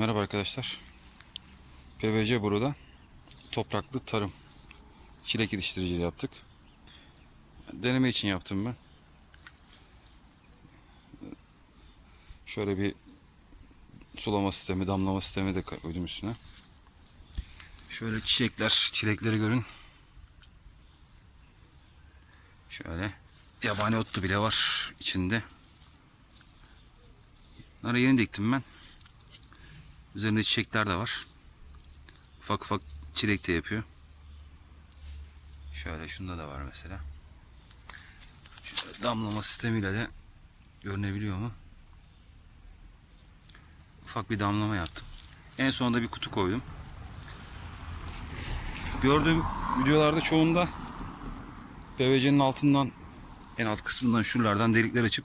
Merhaba arkadaşlar. PVC burada topraklı tarım çilek yetiştiriciliği yaptık. Deneme için yaptım ben. Şöyle bir sulama sistemi, damlama sistemi de koydum üstüne. Şöyle çiçekler, çilekleri görün. Şöyle yabani otlu bile var içinde. Bunları yeni diktim ben. Üzerinde çiçekler de var. Ufak ufak çilek de yapıyor. Şöyle şunda da var mesela. Şöyle damlama sistemiyle de görünebiliyor mu? Ufak bir damlama yaptım. En sonunda bir kutu koydum. Gördüğüm videolarda çoğunda PVC'nin altından en alt kısmından şuralardan delikler açıp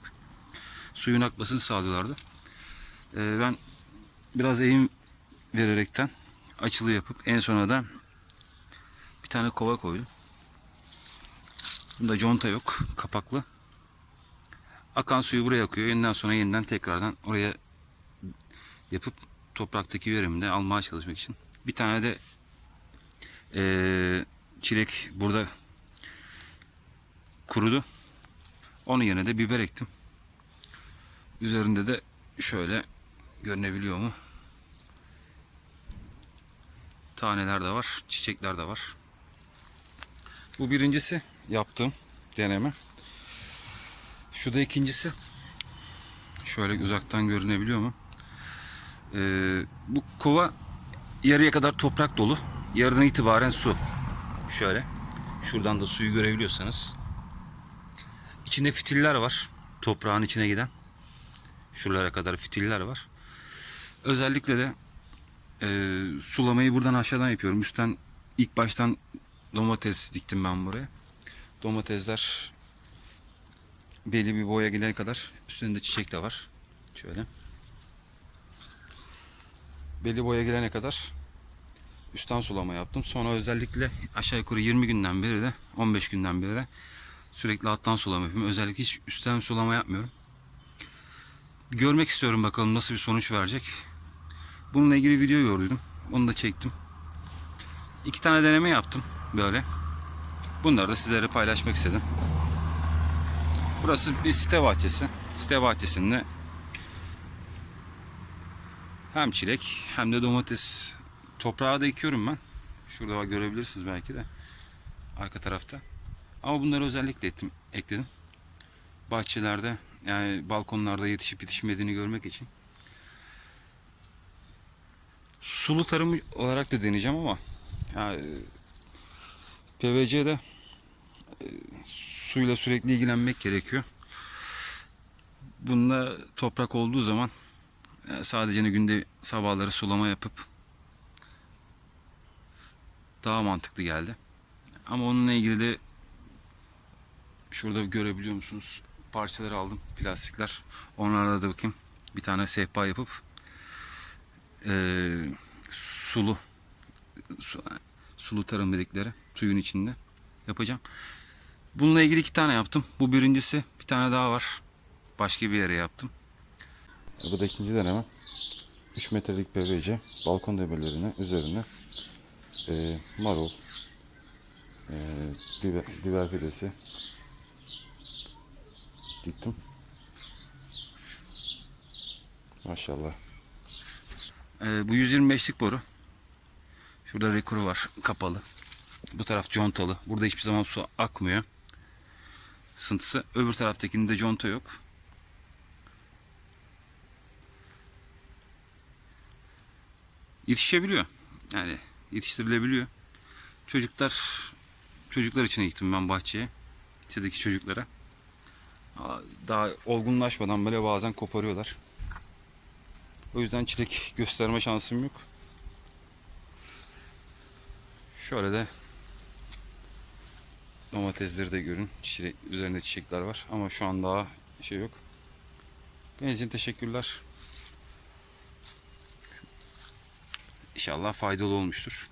suyun akmasını sağlıyorlardı. Ee, ben biraz eğim vererekten açılı yapıp en sona da bir tane kova koydum. Bunda conta yok. Kapaklı. Akan suyu buraya akıyor. Yeniden sonra yeniden tekrardan oraya yapıp topraktaki verimi de almaya çalışmak için. Bir tane de eee, çilek burada kurudu. Onun yerine de biber ektim. Üzerinde de şöyle görünebiliyor mu? Taneler de var, çiçekler de var. Bu birincisi yaptığım deneme. Şu da ikincisi. Şöyle uzaktan görünebiliyor mu? Ee, bu kova yarıya kadar toprak dolu. Yarıdan itibaren su. Şöyle. Şuradan da suyu görebiliyorsanız. İçinde fitiller var. Toprağın içine giden. Şuralara kadar fitiller var. Özellikle de e, sulamayı buradan aşağıdan yapıyorum. Üstten ilk baştan domates diktim ben buraya. Domatesler belli bir boya gelene kadar üstünde çiçek de var. Şöyle. Belli boya gelene kadar üstten sulama yaptım. Sonra özellikle aşağı yukarı 20 günden beri de 15 günden beri de sürekli alttan sulama yapıyorum. Özellikle hiç üstten sulama yapmıyorum. Görmek istiyorum bakalım nasıl bir sonuç verecek. Bununla ilgili video gördüm. Onu da çektim. İki tane deneme yaptım böyle. Bunları da sizlere paylaşmak istedim. Burası bir site bahçesi. Site bahçesinde hem çilek hem de domates toprağa da ekiyorum ben. Şurada görebilirsiniz belki de. Arka tarafta. Ama bunları özellikle ettim, ekledim. Bahçelerde yani balkonlarda yetişip yetişmediğini görmek için. Sulu tarım olarak da deneyeceğim ama yani PVC'de e, suyla sürekli ilgilenmek gerekiyor. Bunda toprak olduğu zaman e, sadece günde sabahları sulama yapıp daha mantıklı geldi. Ama onunla ilgili de şurada görebiliyor musunuz? Parçaları aldım. Plastikler. Onlarla da bakayım. Bir tane sehpa yapıp eee, sulu su- sulu tarım dedikleri suyun içinde yapacağım. Bununla ilgili iki tane yaptım. Bu birincisi. Bir tane daha var. Başka bir yere yaptım. Bu da ikinci deneme. 3 metrelik PVC balkon demirlerine üzerine e, marul, e, biber, biber fidesi diktim. Maşallah. E, bu 125'lik boru. Şurada rekuru var kapalı. Bu taraf contalı. Burada hiçbir zaman su akmıyor. Sıntısı. Öbür taraftakinde conta yok. Yetişebiliyor. Yani yetiştirilebiliyor. Çocuklar çocuklar için gittim ben bahçeye. Lisedeki çocuklara. Daha olgunlaşmadan böyle bazen koparıyorlar. O yüzden çilek gösterme şansım yok. Şöyle de domatesleri de görün. Çilek, üzerinde çiçekler var ama şu an daha şey yok. Benim için teşekkürler. İnşallah faydalı olmuştur.